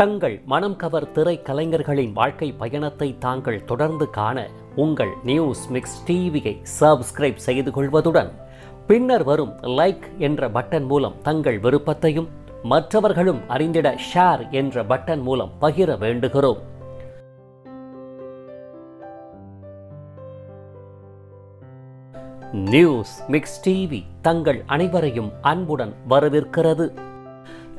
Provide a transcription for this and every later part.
தங்கள் மனம் கவர் திரை கலைஞர்களின் வாழ்க்கை பயணத்தை தாங்கள் தொடர்ந்து காண உங்கள் நியூஸ் மிக்ஸ் டிவியை சப்ஸ்கிரைப் செய்து கொள்வதுடன் பின்னர் வரும் லைக் என்ற பட்டன் மூலம் தங்கள் விருப்பத்தையும் மற்றவர்களும் அறிந்திட ஷேர் என்ற பட்டன் மூலம் பகிர வேண்டுகிறோம். நியூஸ் மிக்ஸ் டிவி தங்கள் அனைவரையும் அன்புடன் வரவேற்கிறது.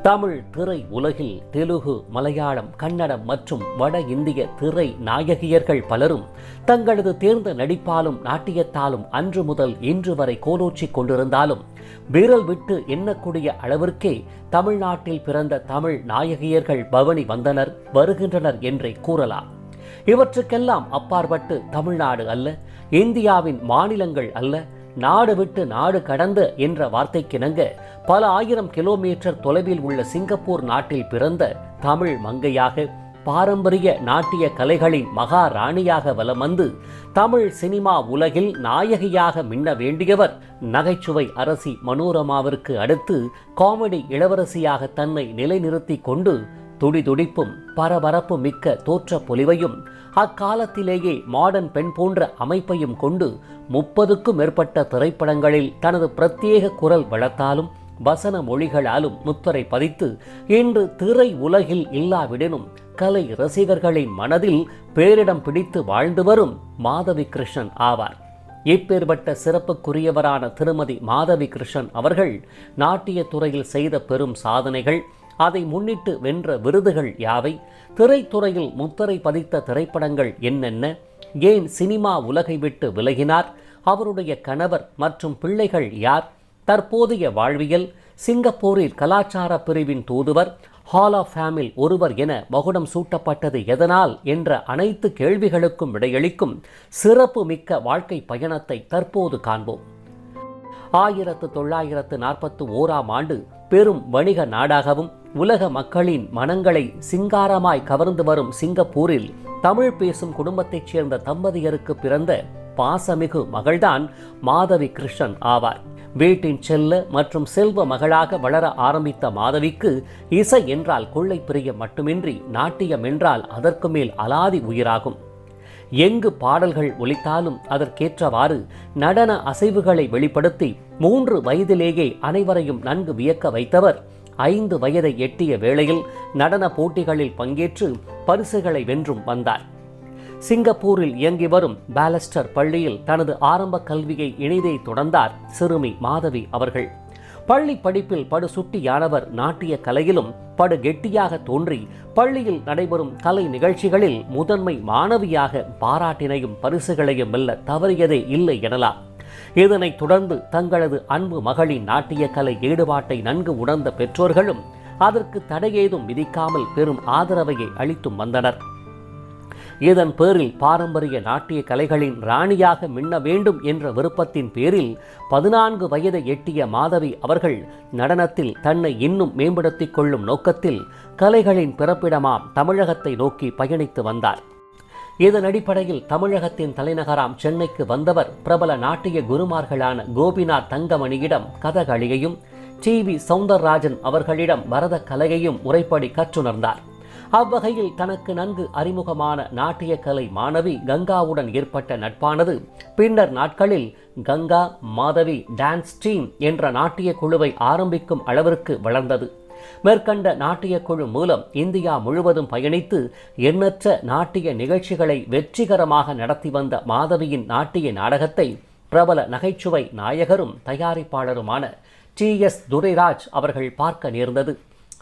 தமிழ் திரை உலகில் தெலுகு மலையாளம் கன்னடம் மற்றும் வட இந்திய திரை நாயகியர்கள் பலரும் தங்களது தேர்ந்த நடிப்பாலும் நாட்டியத்தாலும் அன்று முதல் இன்று வரை கோலோச்சி கொண்டிருந்தாலும் விரல் விட்டு எண்ணக்கூடிய அளவிற்கே தமிழ்நாட்டில் பிறந்த தமிழ் நாயகியர்கள் பவனி வந்தனர் வருகின்றனர் என்றே கூறலாம். இவற்றுக்கெல்லாம் அப்பாற்பட்டு தமிழ்நாடு அல்ல இந்தியாவின் மாநிலங்கள் அல்ல நாடு விட்டு நாடு கடந்த என்ற வார்த்தைக்கிணங்க பல ஆயிரம் கிலோமீட்டர் தொலைவில் உள்ள சிங்கப்பூர் நாட்டில் பிறந்த தமிழ் மங்கையாக பாரம்பரிய நாட்டிய கலைகளின் மகாராணியாக வலம் வந்து தமிழ் சினிமா உலகில் நாயகியாக மின்ன வேண்டியவர் நகைச்சுவை அரசி மனோரமாவிற்கு அடுத்து காமெடி இளவரசியாக தன்னை நிலைநிறுத்தி கொண்டு துடிதுடிப்பும் பரபரப்பு மிக்க தோற்ற பொலிவையும் அக்காலத்திலேயே மாடர்ன் பெண் போன்ற அமைப்பையும் கொண்டு முப்பதுக்கும் மேற்பட்ட திரைப்படங்களில் தனது பிரத்யேக குரல் வளத்தாலும் வசன மொழிகளாலும் முத்தரை பதித்து இன்று திரை உலகில் இல்லாவிடனும் கலை ரசிகர்களின் மனதில் பேரிடம் பிடித்து வாழ்ந்து வரும் மாதவி கிருஷ்ணன் ஆவார். இப்பேற்பட்ட சிறப்புக்குரியவரான திருமதி மாதவி கிருஷ்ணன் அவர்கள் நாட்டிய துறையில் செய்த பெரும் சாதனைகள் அதை முன்னிட்டு வென்ற விருதுகள் யாவை? திரைத்துறையில் முத்திரை பதித்த திரைப்படங்கள் என்னென்ன? ஏன் சினிமா உலகை விட்டு விலகினார்? அவருடைய கணவர் மற்றும் பிள்ளைகள் யார்? தற்போதைய வாழ்வியல் சிங்கப்பூரில் கலாச்சார பிரிவின் தூதுவர் ஹால் ஆஃப் ஃபேமில் ஒருவர் என மகுடம் சூட்டப்பட்டது எதனால் என்ற அனைத்து கேள்விகளுக்கும் விடையளிக்கும் சிறப்பு மிக்க வாழ்க்கை பயணத்தை தற்போது காண்போம். ஆயிரத்து தொள்ளாயிரத்து நாற்பத்து ஓராம் ஆண்டு பெரும் வணிக நாடாகவும் உலக மக்களின் மனங்களை சிங்காரமாய் கவர்ந்து வரும் சிங்கப்பூரில் தமிழ் பேசும் குடும்பத்தைச் சேர்ந்த தம்பதியருக்கு பிறந்த பாசமிகு மகள்தான் மாதவி கிருஷ்ணன் ஆவார். வீட்டின் செல்ல மற்றும் செல்வ மகளாக வளர ஆரம்பித்த மாதவிக்கு இசை என்றால் கொள்ளை பிரியம் மட்டுமின்றி நாட்டியம் என்றால் அதற்கு மேல் அலாதி உயிராகும். எங்கு பாடல்கள் ஒலித்தாலும் அதற்கேற்றவாறு நடன அசைவுகளை வெளிப்படுத்தி மூன்று வயதிலேயே அனைவரையும் நன்கு வியக்க வைத்தவர் ஐந்து வயதை எட்டிய வேளையில் நடன போட்டிகளில் பங்கேற்று பரிசுகளை வென்றும் வந்தார். சிங்கப்பூரில் இயங்கி வரும் பாலஸ்டர் பள்ளியில் தனது ஆரம்ப கல்வியை இனிதே தொடர்ந்தார் சிறுமி மாதவி அவர்கள். பள்ளி படிப்பில் படு சுட்டியானவர் நாட்டிய கலையிலும் படு கெட்டியாக தோன்றி பள்ளியில் நடைபெறும் கலை நிகழ்ச்சிகளில் முதன்மை மாணவியாக பாராட்டினையும் பரிசுகளையும் வெல்ல தவறியதே இல்லை எனலாம். இதனைத் தொடர்ந்து தங்களது அன்பு மகளின் நாட்டிய கலை ஈடுபாட்டை நன்கு உணர்ந்த பெற்றோர்களும் அதற்கு தடையேதும் விதிக்காமல் பெரும் ஆதரவையை அளித்தும் வந்தனர். இதன் பேரில் பாரம்பரிய நாட்டிய கலைகளின் ராணியாக மின்ன வேண்டும் என்ற விருப்பத்தின் பேரில் பதினான்கு வயதை எட்டிய மாதவி அவர்கள் நடனத்தில் தன்னை இன்னும் மேம்படுத்திக் கொள்ளும் நோக்கத்தில் கலைகளின் பிறப்பிடமாம் தமிழகத்தை நோக்கி பயணித்து வந்தார். இதன் அடிப்படையில் தமிழகத்தின் தலைநகராம் சென்னைக்கு வந்தவர் பிரபல நாட்டிய குருமார்களான கோபிநாத் தங்கமணியிடம் கதகளியையும் டி வி சவுந்தரராஜன் அவர்களிடம் பரத கலையையும் முறைப்படி கற்றுணர்ந்தார். அவ்வகையில் தனக்கு நன்கு அறிமுகமான நாட்டிய கலை மாணவி கங்காவுடன் ஏற்பட்ட நட்பானது பின்னர் நாட்களில் கங்கா மாதவி டான்ஸ் டீம் என்ற நாட்டிய குழுவை ஆரம்பிக்கும் அளவிற்கு வளர்ந்தது. மேற்கண்ட நாட்டிய குழு மூலம் இந்தியா முழுவதும் பயணித்து எண்ணற்ற நாட்டிய நிகழ்ச்சிகளை வெற்றிகரமாக நடத்தி வந்த மாதவியின் நாட்டிய நாடகத்தை பிரபல நகைச்சுவை நாயகரும் தயாரிப்பாளருமான டி எஸ் துரைராஜ் அவர்கள் பார்க்க நேர்ந்தது.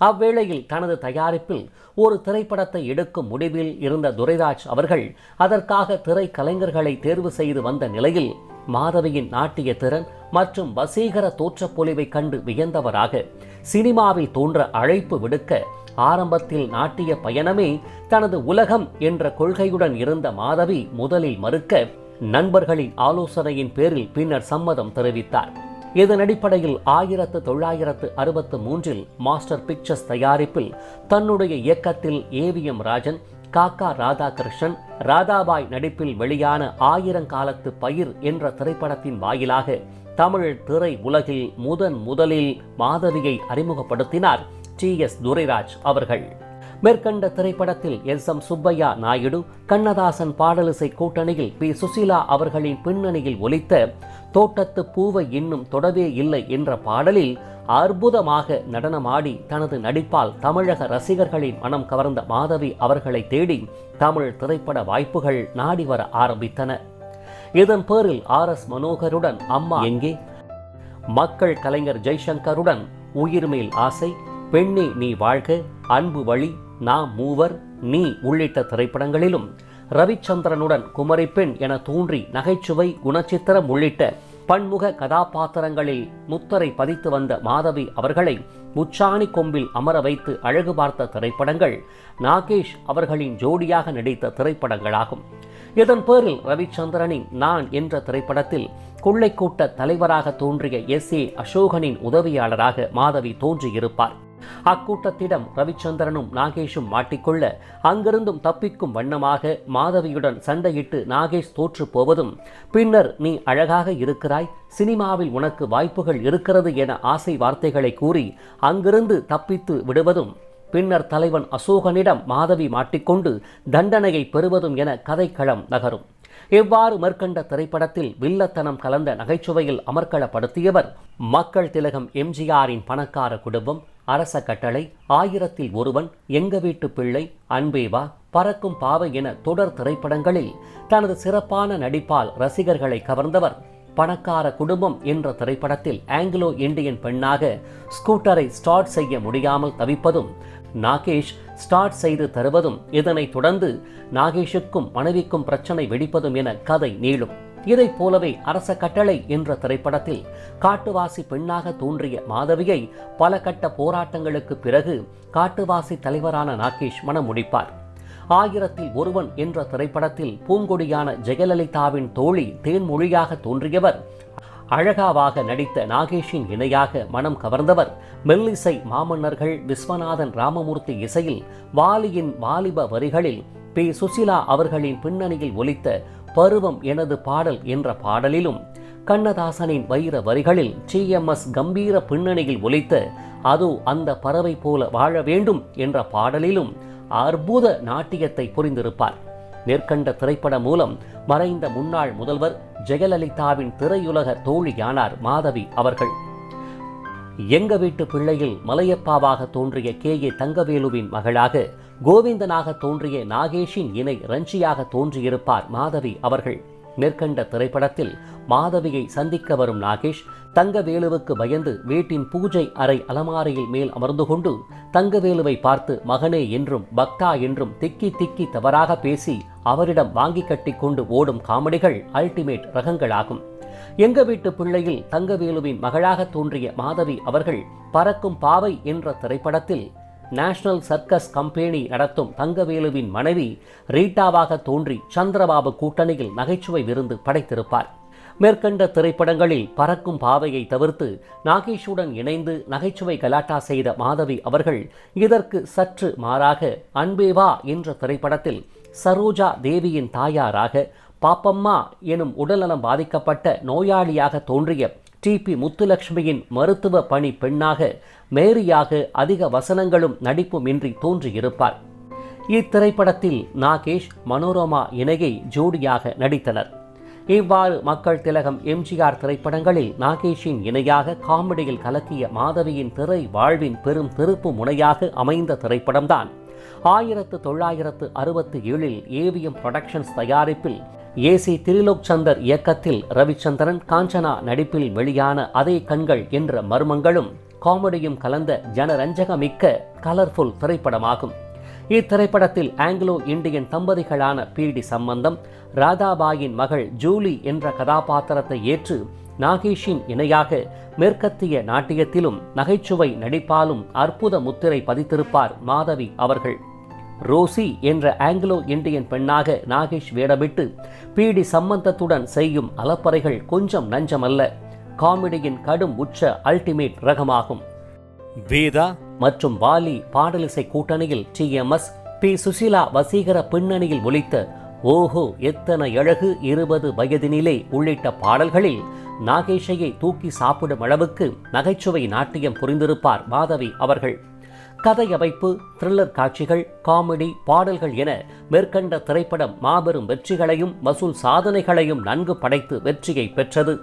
அவ்வேளையில் தனது தயாரிப்பில் ஒரு திரைப்படத்தை எடுக்கும் முடிவில் இருந்த துரைராஜ் அவர்கள் அதற்காக திரை கலைஞர்களை தேர்வு செய்து வந்த நிலையில் மாதவியின் நாட்டிய திறன் மற்றும் வசீகர தோற்றப்பொலிவை கண்டு வியந்தவராக சினிமாவில் தோன்ற அழைப்பு விடுக்க ஆரம்பத்தில் நாட்டிய பயணமே தனது உலகம் என்ற கொள்கையுடன் இருந்த மாதவி முதலில் மறுக்க நண்பர்களின் ஆலோசனையின் பேரில் பின்னர் சம்மதம் தெரிவித்தார். இதன் அடிப்படையில் ஆயிரத்து தொள்ளாயிரத்து அறுபத்து மூன்றில் மாஸ்டர் பிக்சர்ஸ் தயாரிப்பில் தன்னுடைய இயக்கத்தில் ஏவிஎம் ராஜன் காக்கா ராதாகிருஷ்ணன் ராதாபாய் நடிப்பில் வெளியான ஆயிரங்காலத்து பயிர் என்ற திரைப்படத்தின் வாயிலாக தமிழ் திரை உலகில் முதன் முதலில் மாதவியை அறிமுகப்படுத்தினார் டி எஸ் துரைராஜ் அவர்கள். மேற்கண்ட திரைப்படத்தில் எஸ் எம் சுப்பையா நாயுடு கண்ணதாசன் பாடலிசை கூட்டணியில் பி. சுசீலா அவர்களின் பின்னணியில் ஒலித்த தோட்டத்து பூவை இன்னும் தொடவே இல்லை என்ற பாடலில் அற்புதமாக நடனமாடி தனது நடிப்பால் தமிழக ரசிகர்களின் மனம் கவர்ந்த மாதவி அவர்களை தேடி தமிழ் திரைப்பட வாய்ப்புகள் நாடி வர ஆரம்பித்தன. இதன் பேரில் ஆர். எஸ். மனோகருடன் அம்மா எங்கே? மக்கள் கலைஞர் ஜெய்சங்கருடன் உயிர்மேல் ஆசை பெண்ணே நீ வாழ்க அன்பு வழி நான் மூவர் நீ உள்ளிட்ட திரைப்படங்களிலும் ரவிச்சந்திரனுடன் குமரிப்பெண் என தோன்றி நகைச்சுவை குணச்சித்திரம் உள்ளிட்ட பன்முக கதாபாத்திரங்களில் முத்தரை பதித்து வந்த மாதவி அவர்களை உச்சாணி கொம்பில் அமர வைத்து அழகு பார்த்த திரைப்படங்கள் நாகேஷ் அவர்களின் ஜோடியாக நடித்த திரைப்படங்களாகும். இதன் பேரில் ரவிச்சந்திரனின் நான் என்ற திரைப்படத்தில் கொள்ளைக்கூட்ட தலைவராக தோன்றிய எஸ் ஏ அசோகனின் உதவியாளராக மாதவி தோன்றியிருப்பார். அக்கூட்டத்திடம் ரவிச்சந்திரனும் நாகேஷும் மாட்டிக்கொள்ள அங்கிருந்தும் தப்பிக்கும் வண்ணமாக மாதவியுடன் சண்டையிட்டு நாகேஷ் தோற்று போவதும் பின்னர் நீ அழகாக இருக்கிறாய் சினிமாவில் உனக்கு வாய்ப்புகள் இருக்கிறது என ஆசை வார்த்தைகளை கூறி அங்கிருந்து தப்பித்து விடுவதும் பின்னர் தலைவன் அசோகனிடம் மாதவி மாட்டிக்கொண்டு தண்டனையை பெறுவதும் என கதைக்களம் நகரும். இவ்வாறு மேற்கண்ட திரைப்படத்தில் வில்லத்தனம் கலந்த நகைச்சுவையில் அமர்க்களப்படுத்தியவர்? மக்கள் திலகம் எம்ஜிஆரின் பணக்கார குடும்பம் அரச கட்டளை ஆயிரத்தில் ஒருவன் எங்க வீட்டு பிள்ளை அன்பேவா பறக்கும் பாவை என தொடர் திரைப்படங்களில் தனது சிறப்பான நடிப்பால் ரசிகர்களை கவர்ந்தவர். பணக்கார குடும்பம் என்ற திரைப்படத்தில் ஆங்கிலோ இந்தியன் பெண்ணாக ஸ்கூட்டரை ஸ்டார்ட் செய்ய முடியாமல் தவிப்பதும் நாகேஷ் ஸ்டார்ட் செய்து தருவதும் இதனைத் தொடர்ந்து நாகேஷுக்கும் மனைவிக்கும் பிரச்சனை வெடிப்பதும் என கதை நீளும். இதைப் போலவே அரச கட்டளை என்ற திரைப்படத்தில் காட்டுவாசி பெண்ணாக தோன்றிய மாதவியை பல கட்ட போராட்டங்களுக்கு பிறகு காட்டுவாசி தலைவரான நாகேஷ் மனமுடிப்பார். முடிப்பார் ஆயிரத்தில் ஒருவன் என்ற திரைப்படத்தில் பூங்கொடியான ஜெயலலிதாவின் தோழி தேன்மொழியாக தோன்றியவர். அழகாவாக நடித்த நாகேஷின் இணையாக மனம் கவர்ந்தவர். மெல்லிசை மாமன்னர்கள் விஸ்வநாதன் ராமமூர்த்தி இசையில் வாலியின் வாலிப வரிகளில் பி. சுசிலா அவர்களின் பின்னணியில் ஒலித்த பருவம் எனது பாடல் என்ற பாடலிலும் கண்ணதாசனின் வைர வரிகளில் டி எம். எஸ். கம்பீர பின்னணியில் ஒலித்த அதோ அந்த பறவை போல வாழ வேண்டும் என்ற பாடலிலும் அற்புத நாட்டியத்தை புரிந்திருப்பார். மேற்கண்ட திரைப்படம் மூலம் மறைந்த முன்னாள் முதல்வர் ஜெயலலிதாவின் திரையுலக தோழியானார் மாதவி அவர்கள். எங்க வீட்டு பிள்ளையில் மலையப்பாவாக தோன்றிய கே. ஏ. தங்கவேலுவின் மகளாக கோவிந்தனாக தோன்றிய நாகேஷின் இணை ரஞ்சியாக தோன்றியிருப்பார் மாதவி அவர்கள். மேற்கண்ட திரைப்படத்தில் மாதவியை சந்திக்க வரும் நாகேஷ் தங்கவேலுவுக்கு பயந்து வீட்டின் பூஜை அறை அலமாரியில் மேல் அமர்ந்து கொண்டு தங்கவேலுவை பார்த்து மகனே என்றும் பக்தா என்றும் திக்கி திக்கி தவறாக பேசி அவரிடம் வாங்கி கட்டி கொண்டு ஓடும் காமெடிகள் அல்டிமேட் ரகங்களாகும். எங்க வீட்டு பிள்ளையில் தங்கவேலுவின் மகளாக தோன்றிய மாதவி அவர்கள் பறக்கும் பாவை என்ற திரைப்படத்தில் நேஷனல் சர்க்கஸ் கம்பெனி நடத்தும் தங்கவேலுவின் மனைவி ரீட்டாவாக தோன்றி சந்திரபாபு கூட்டணியில் நகைச்சுவை விருந்து படைத்திருப்பார். மேற்கண்ட திரைப்படங்களில் பறக்கும் பாவையை தவிர்த்து நாகேஷுடன் இணைந்து நகைச்சுவை கலாட்டா செய்த மாதவி அவர்கள் இதற்கு சற்று மாறாக அன்பேவா என்ற திரைப்படத்தில் சரோஜா தேவியின் தாயாராக பாப்பம்மா எனும் உடல்நலம் பாதிக்கப்பட்ட நோயாளியாக தோன்றிய டிபி முத்துலட்சுமியின் மருத்துவ பணி பெண்ணாக மேரியாக அதிக வசனங்களும் நடிப்புமின்றி தோன்றியிருப்பார். இத்திரைப்படத்தில் நாகேஷ் மனோரமா இணையை ஜோடியாக நடித்தனர். இவ்வாறு மக்கள் திலகம் எம்ஜிஆர் திரைப்படங்களில் நாகேஷின் இணையாக காமெடியில் கலக்கிய மாதவியின் திரை வாழ்வின் பெரும் திருப்பு முனையாக அமைந்த திரைப்படம்தான். ஆயிரத்து தொள்ளாயிரத்து அறுபத்தி ஏழில் ஏவிஎம் புரொடக்ஷன்ஸ் தயாரிப்பில் ஏசி திரிலோக் சந்தர் இயக்கத்தில் ரவிச்சந்திரன் காஞ்சனா நடிப்பில் வெளியான அதே கண்கள் என்ற மர்மங்களும் காமெடியும் கலந்த ஜனரஞ்சகமிக்க கலர்ஃபுல் திரைப்படமாகும். இத்திரைப்படத்தில் ஆங்கிலோ இந்தியன் தம்பதிகளான பி டி சம்பந்தம் ராதாபாயின் மகள் ஜூலி என்ற கதாபாத்திரத்தை ஏற்று நாகேஷின் இணையாக மேற்கத்திய நாட்டியத்திலும் நகைச்சுவை நடிப்பாலும் அற்புத முத்திரை பதித்திருப்பார் மாதவி அவர்கள். ரோசி என்ற ஆங்கிலோ இந்தியன் பெண்ணாக நாகேஷ் வேடமிட்டு பி டி சம்பந்தத்துடன் செய்யும் அலப்பறைகள் கொஞ்சம் நஞ்சமல்ல. காமெடியின் கடும் உச்ச அல்டிமேட் ரகமாகும். வேதா மற்றும் வாலி பாடலிசை கூட்டணியில் T M S P. Susheela வசீகர பின்னணியில் ஒலித்த ஓஹோ எத்தனை அழகு இருபது வயதினிலே உள்ளிட்ட பாடல்களில் நாகேஷையை தூக்கி சாப்பிடும் அளவுக்கு நகைச்சுவை நாட்டியம் புரிந்திருப்பார் மாதவி அவர்கள். கதையமைப்பு த்ரில்லர் காட்சிகள் காமெடி பாடல்கள் என மேற்கண்ட திரைப்படம் மாபெரும் வெற்றிகளையும் வசூல் சாதனைகளையும் நன்கு படைத்து வெற்றியை பெற்றது.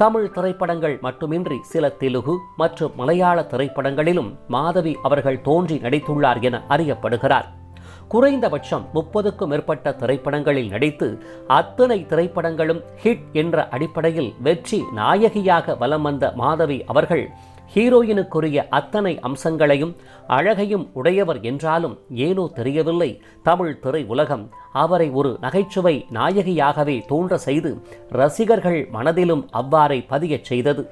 தமிழ் திரைப்படங்கள் மட்டுமின்றி சில தெலுகு மற்றும் மலையாள திரைப்படங்களிலும் மாதவி அவர்கள் தோன்றி நடித்துள்ளார் என அறியப்படுகிறார். குறைந்தபட்சம் முப்பதுக்கும் மேற்பட்ட திரைப்படங்களில் நடித்து அத்தனை திரைப்படங்களும் ஹிட் என்ற அடிப்படையில் வெற்றி நாயகியாக வலம் வந்த மாதவி அவர்கள் ஹீரோயினுக்குரிய அத்தனை அம்சங்களையும் அழகையும் உடையவர் என்றாலும் ஏனோ தெரியவில்லை. தமிழ் திரை உலகம் அவரை ஒரு நகைச்சுவை நாயகியாகவே தோன்ற செய்து ரசிகர்கள் மனதிலும் அவ்வாறே பதியச் செய்தது.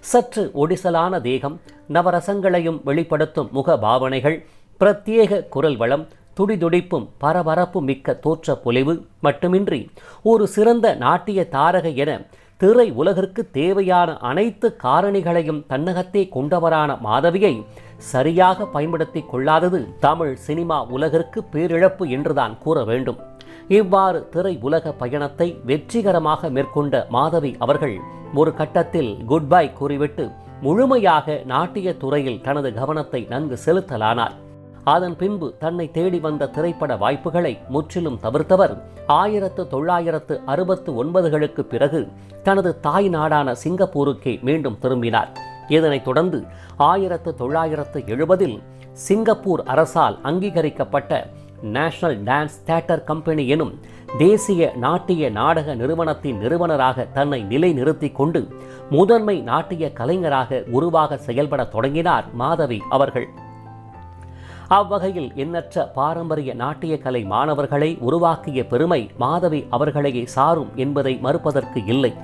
சற்று ஒடிசலான தேகம் நவரசங்களையும் வெளிப்படுத்தும் முக பாவனைகள் பிரத்யேக குரல் வளம் துடிதுடிப்பும் பரபரப்பு மிக்க தோற்ற பொலிவு மட்டுமின்றி ஒரு சிறந்த நாட்டிய தாரகை என திரை உலகிற்கு தேவையான அனைத்து காரணிகளையும் தன்னகத்தே கொண்டவரான மாதவியை சரியாக பயன்படுத்தி கொள்ளாதது தமிழ் சினிமா உலகிற்கு பேரிழப்பு என்றுதான் கூற வேண்டும். இவ்வாறு திரை உலக பயணத்தை வெற்றிகரமாக மேற்கொண்ட மாதவி அவர்கள் ஒரு கட்டத்தில் குட் பை கூறிவிட்டு முழுமையாக நாட்டிய துறையில் தனது கவனத்தை நன்கு செலுத்தலானார். அதன் பின்பு தன்னை தேடி வந்த திரைப்பட வாய்ப்புகளை முற்றிலும் தவிர்த்தவர். ஆயிரத்து தொள்ளாயிரத்து அறுபத்து ஒன்பதுகளுக்கு பிறகு தனது தாய் நாடான சிங்கப்பூருக்கே மீண்டும் திரும்பினார். இதனைத் தொடர்ந்து ஆயிரத்து தொள்ளாயிரத்து எழுபதில் சிங்கப்பூர் அரசால் அங்கீகரிக்கப்பட்ட நேஷனல் டான்ஸ் தியேட்டர் கம்பெனி எனும் தேசிய நாட்டிய நாடக நிறுவனத்தின் நிறுவனராக தன்னை நிலைநிறுத்தி கொண்டு முதன்மை நாட்டிய கலைஞராக உருவாக செயல்பட தொடங்கினார் மாதவி அவர்கள். அவ்வகையில் எண்ணற்ற பாரம்பரிய நாட்டிய கலை மாணவர்களை உருவாக்கிய பெருமை மாதவி அவர்களையே சாரும் என்பதை மறுப்பதற்கு இல்லை.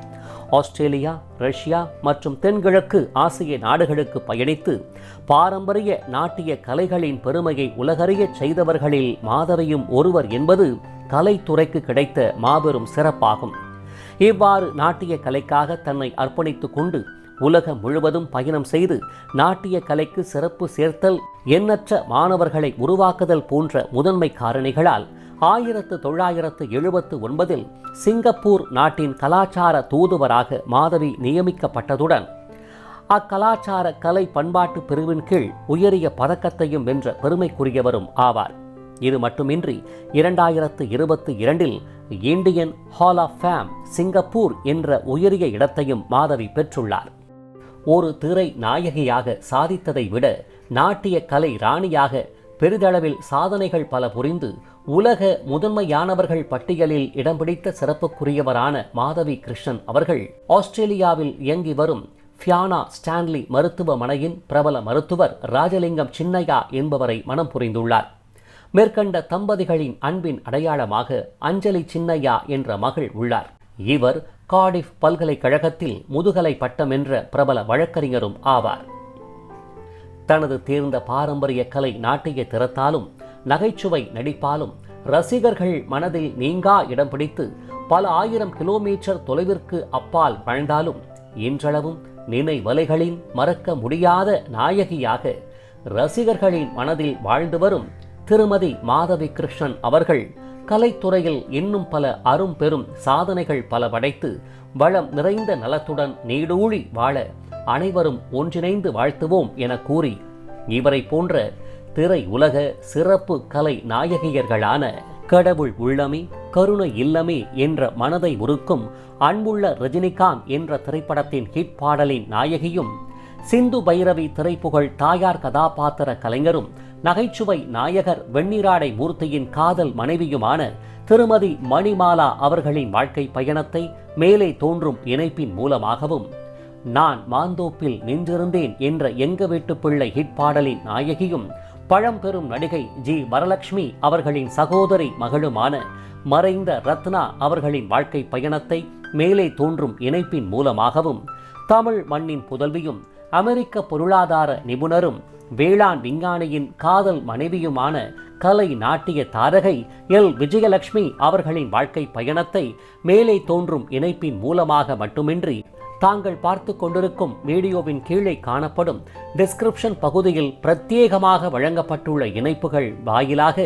ஆஸ்திரேலியா ரஷ்யா மற்றும் தென்கிழக்கு ஆசிய நாடுகளுக்கு பயணித்து பாரம்பரிய நாட்டிய கலைகளின் பெருமையை உலகறியச் செய்தவர்களில் மாதவியும் ஒருவர் என்பது கலைத்துறைக்கு கிடைத்த மாபெரும் சிறப்பாகும். இவ்வாறு நாட்டிய கலைக்காக தன்னை அர்ப்பணித்துக் கொண்டு உலகம் முழுவதும் பயணம் செய்து நாட்டிய கலைக்கு சிறப்பு சேர்த்தல் எண்ணற்ற மாணவர்களை உருவாக்குதல் போன்ற முதன்மை காரணிகளால் ஆயிரத்து தொள்ளாயிரத்து எழுபத்து ஒன்பதில் சிங்கப்பூர் நாட்டின் கலாச்சார தூதுவராக மாதவி நியமிக்கப்பட்டதுடன் அக்கலாச்சார கலை பண்பாட்டு பிரிவின் கீழ் உயரிய பதக்கத்தையும் வென்ற பெருமைக்குரியவரும் ஆவார். இது மட்டுமின்றி இரண்டாயிரத்து இருபத்தி இரண்டில் Indian hall of fame Singapore என்ற உயரிய இடத்தையும் மாதவி பெற்றுள்ளார். ஒரு திரை நாயகியாக சாதித்ததை விட நாட்டிய கலை ராணியாக பெரிதளவில் சாதனைகள் பல புரிந்து உலக முதன்மையானவர்கள் பட்டியலில் இடம் பிடித்த சிறப்புக்குரியவரான மாதவி கிருஷ்ணன் அவர்கள் ஆஸ்திரேலியாவில் இயங்கி வரும் ஃபியானா ஸ்டான்லி மருத்துவமனையின் பிரபல மருத்துவர் ராஜலிங்கம் சின்னையா என்பவரை மனம் புரிந்துள்ளார். மேற்கண்ட தம்பதிகளின் அன்பின் அடையாளமாக அஞ்சலி சின்னையா என்ற மகள் உள்ளார். இவர் காடிஃப் பல்கலைக்கழகத்தில் முதுகலை பட்டம் என்ற பிரபல வழக்கறிஞரும் ஆவார். தனது தேர்ந்த பாரம்பரிய கலை நாட்டிய திறத்தாலும் நகைச்சுவை நடிப்பாலும் ரசிகர்கள் மனதில் நீங்கா இடம் பிடித்து பல ஆயிரம் கிலோமீட்டர் தொலைவிற்கு அப்பால் வாழ்ந்தாலும் இன்றளவும் நினைவலைகளின் மறக்க முடியாத நாயகியாக ரசிகர்களின் மனதில் வாழ்ந்து வரும் திருமதி மாதவி கிருஷ்ணன் அவர்கள் கலைத்துறையில் இன்னும் பல அரும் பெரும் சாதனைகள் பல படைத்து வளம் நிறைந்த நலத்துடன் நீடூழி வாழ அனைவரும் ஒன்றிணைந்து வாழ்த்துவோம் என கூறி இவரை போன்ற திரை உலக சிறப்பு கலை நாயகியர்களான கடவுள் உள்ளமே கருணை இல்லமே என்ற மனதை உருக்கும் அன்புள்ள ரஜினிகாந்த் என்ற திரைப்படத்தின் ஹிட் பாடலின் நாயகியும் சிந்து பைரவி திரைப்புகழ் தாயார் கதாபாத்திர கலைஞரும் நகைச்சுவை நாயகர் வெண்ணிராடை மூர்த்தியின் காதல் மனைவியுமான திருமதி மணிமாலா அவர்களின் வாழ்க்கை பயணத்தை மேலே தோன்றும் இணைப்பின் மூலமாகவும் நான் மாந்தோப்பில் நின்றிருந்தேன் என்ற எங்க வீட்டு பிள்ளை ஹிட் பாடலின் நாயகியும் பழம்பெரும் நடிகை ஜி. வரலட்சுமி அவர்களின் சகோதரி மகளுமான மறைந்த ரத்னா அவர்களின் வாழ்க்கை பயணத்தை மேலே தோன்றும் இணைப்பின் மூலமாகவும் தமிழ் மண்ணின் புதல்வியும் அமெரிக்க பொருளாதார நிபுணரும் வேளாண் விஞ்ஞானியின் காதல் மனைவியுமான கலை நாட்டிய தாரகை எல். விஜயலட்சுமி அவர்களின் வாழ்க்கை பயணத்தை மேலே தோன்றும் இணைப்பின் மூலமாக மட்டுமின்றி தாங்கள் பார்த்து கொண்டிருக்கும் வீடியோவின் கீழே காணப்படும் டிஸ்கிரிப்ஷன் பகுதியில் பிரத்யேகமாக வழங்கப்பட்டுள்ள இணைப்புகள் வாயிலாக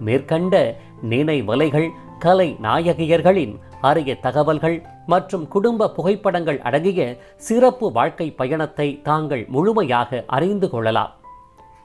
மேற்கண்ட நினைவலைகள் கலை நாயகியர்களின் அரிய தகவல்கள் மற்றும் குடும்ப புகைப்படங்கள் அடங்கிய சிறப்பு வாழ்க்கை பயணத்தை தாங்கள் முழுமையாக அறிந்து கொள்ளலாம்.